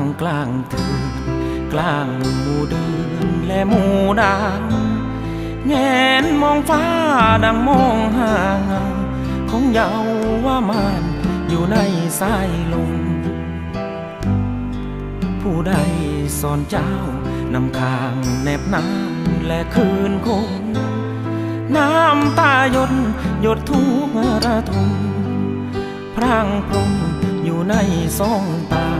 างกลางถืนกลางหมู่เดือนและหมู่ดาวแงนมองฟ้าดังมองหางของเยาว่ามานอยู่ในสายลมผู้ใดสอนเจ้านำคางแนบน้ำและคืนคงน้ำตาหยดหยดทุกระทมพรางพรมอยู่ในสองตา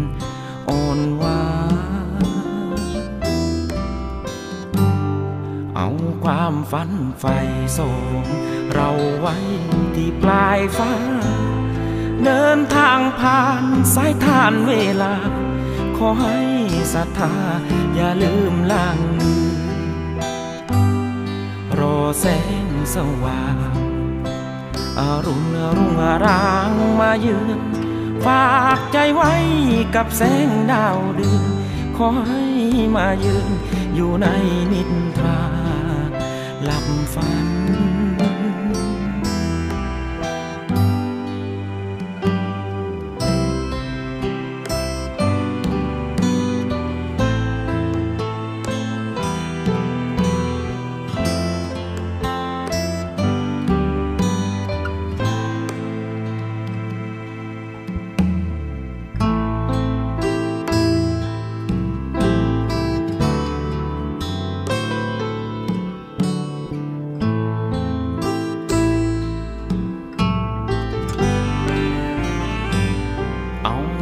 นหวานเอาความฝันไฟส่งเราไว้ที่ปลายฟ้า เดินทางผ่านสายทานเวลา ขอให้ศรัทธาอย่าลืมล่างมือรอแสงสว่างอรุณรุ่งอรางมาเยือน ฝากใจไว้กับแสงดาวเดือนขอให้มายืนอยู่ในนิทราหลับฝัน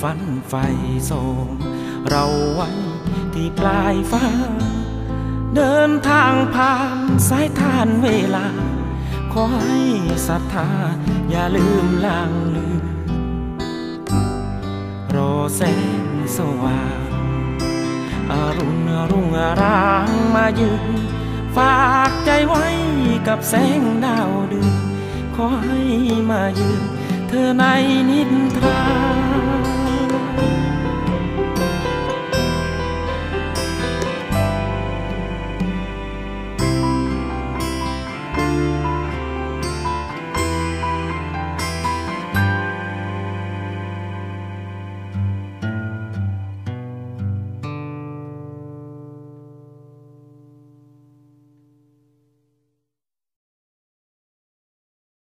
ฝันไฟส่งเราไว้ที่ปลายฟ้า เดินทางผ่านสายทานเวลา ขอให้ศรัทธาอย่าลืมลางลืมรอแสงสว่างอรุณรุ่งอารางมายืนฝากใจไว้กับแสงดาวเดือนขอให้มายืนเธอในนิทรา